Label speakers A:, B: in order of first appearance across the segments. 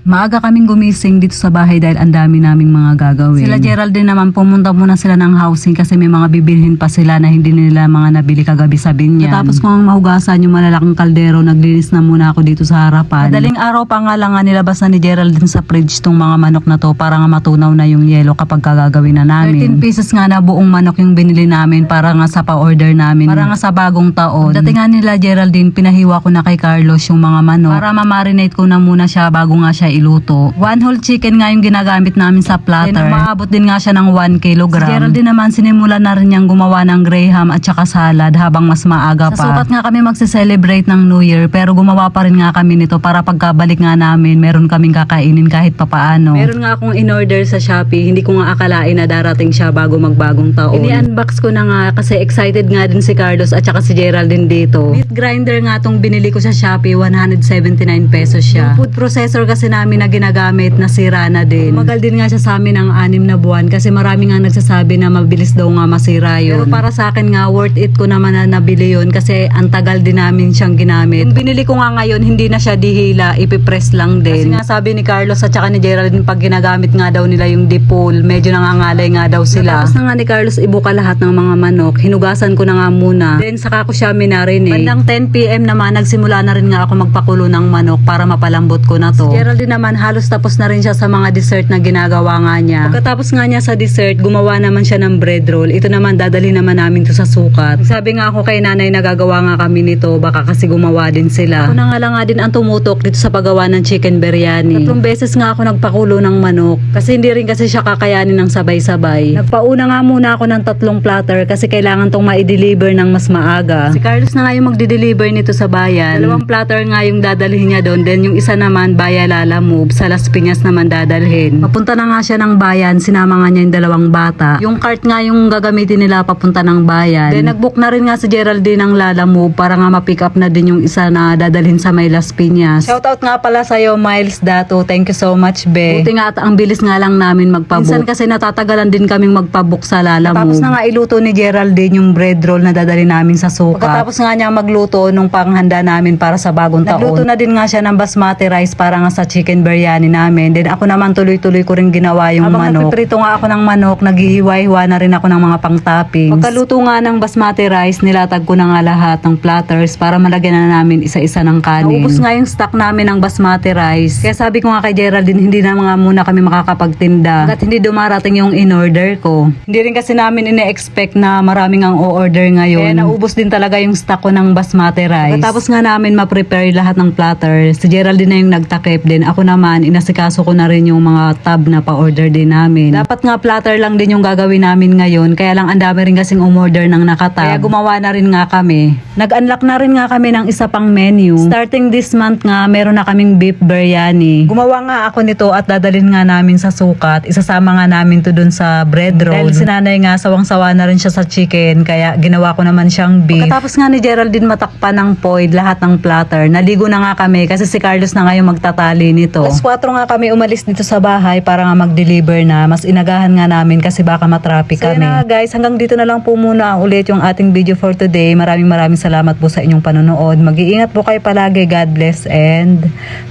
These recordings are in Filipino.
A: Maaga kaming gumising dito sa bahay dahil ang dami naming mga gagawin. Sila Geraldine naman pumunta muna sila ng housing kasi may mga bibilhin pa sila na hindi nila mga nabili kagabi sa binyan. Tapos kung mahugasan yung malalaking kaldero, naglinis na muna ako dito sa harapan. Madaling araw pa nga lang nga nilabas na ni Geraldine sa fridge tong mga manok na to para nga matunaw na yung yelo kapag gagawin na namin. 13 pieces nga na buong manok yung binili namin para nga sa pa-order namin. Para nga sa bagong taon. Dating nga nila Geraldine, pinahiwa ko na kay Carlos yung mga manok para ma-marinate ko na muna siya bago nga siya iluto. One whole chicken nga yung ginagamit namin sa platter. Then umaabot din nga siya ng 1 kilogram. Si Geraldine naman sinimulan na rin niyang gumawa ng graham at saka salad habang mas maaga pa. Sa sukat nga kami magse-celebrate ng New Year pero gumawa pa rin nga kami nito para pagkabalik nga namin meron kaming kakainin kahit papaano. Meron nga akong in-order sa Shopee. Hindi ko nga akalain na darating siya bago magbagong taon. Ini-unbox ko na nga kasi excited nga din si Carlos at saka si Geraldine dito. Meat grinder nga tong binili ko sa Shopee. 179 pesos siya. Yung food processor kasi namin na ginagamit na sira na din. Magal din nga siya sa amin ng anim na buwan kasi marami nga nagsasabi na mabilis daw nga masira yun. Pero para sa akin nga worth it ko naman na nabili yun kasi ang tagal din namin siyang ginamit. Yung binili ko nga ngayon hindi na siya dihila, ipipress lang din. Kasi nga sabi ni Carlos at saka ni Geraldine pag ginagamit nga daw nila yung dipol, medyo nangangalay nga daw sila. Tapos na nga ni Carlos ibuka lahat ng mga manok, hinugasan ko na nga muna. Then saka ko siya minarinate. Bandang 10pm naman nagsimula na rin nga ako magpakulo ng manok para mapalambot ko na to. Si Geraldine naman halos tapos na rin siya sa mga dessert na ginagawa nga niya. Pagkatapos nga niya sa dessert, gumawa naman siya ng bread roll. Ito naman dadali naman namin to sa sukat. Sabi nga ako kay nanay nagagawa nga kami nito, baka kasi gumawa din sila. Ako na nga lang nga din ang tumutok dito sa paggawa ng chicken biryani. Tatlong beses nga ako nagpakulo ng manok kasi hindi rin kasi siya kakayanin ng sabay-sabay. Nagpauna nga muna ako ng tatlong platter kasi kailangan tong ma-deliver ng mas maaga. Si Carlos na nga yung magde-deliver nito sa bayan. Dalawang platter nga yung dadalhin niya doon. Then yung isa naman, Baya Lala Move. Sa Las Piñas naman dadalhin. Papunta na nga siya ng bayan. Sinama nga niya yung dalawang bata. Yung cart nga yung gagamitin nila papunta ng bayan. Then nagbook na rin nga si Geraldine ng Lala Move para nga ma-pick up na din yung isa na dadalhin sa may Las Piñas. Shoutout nga pala sa'yo, Miles Dato. Thank you so much, be. Buti nga at ang bilis nga lang namin magpabook. Minsan kasi natatagalan din kaming magpabook sa Lala Move. Tapos na nga iluto ni Geraldine yung bread roll na dadali namin sa suka. Pagkatapos nga niya magluto nung panghanda namin para sa bagong taon. Nagluto na din nga siya ng basmati rice para nga sa chicken biryani namin. Then ako naman tuloy-tuloy ko rin ginawa yung
B: Habang
A: manok. Nagpiprito nga ako ng manok, naghihiwa-hiwa na rin ako ng mga pang-toppings. Pagkaluto nga ng basmati rice, nilatag ko na nga lahat ng platters para malagyan na namin isa-isa ng kanin. Naubos nga yung stock namin ng basmati rice. Kaya sabi ko nga kay Geraldine, hindi na nga muna kami makakapagtinda. Hanggat hindi dumarating yung in-order ko. Hindi rin kasi namin ine-expect na maraming ang o-order ngayon. Kaya naubos din talaga yung stock ko ng basmati rice. Tapos nga namin ma-prepare lahat ng platter. Si Geraldine na yung nagtakip din. Ako naman, inasikaso ko na rin yung mga tab na pa-order din namin. Dapat nga platter lang din yung gagawin namin ngayon. Kaya lang ang dami rin kasing umorder ng nakatab. Kaya gumawa na rin nga kami. Nag-unlock na rin nga kami ng isa pang menu. Starting this month nga, meron na kaming beef biryani. Gumawa nga ako nito at dadalhin nga namin sa sukat. Isasama nga namin to dun sa bread roll. Dahil si nanay nga, sawang-sawa na rin siya sa chicken. Kaya ginawa ko naman siyang beef. Pagkatapos nga ni Geraldine matakpan ng foil lahat ng platter, naligo na nga kami kasi si Carlos na nga yung magtatali nito. Alas 4 nga kami umalis dito sa bahay para nga mag-deliver na. Mas inagahan nga namin kasi baka matraffic
B: So,
A: kami.
B: nga,
A: guys, hanggang dito na lang po muna ulit yung ating video for today. Maraming maraming salamat po sa inyong panonood. Mag-iingat po kayo palagi. God bless and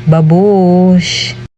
A: babush!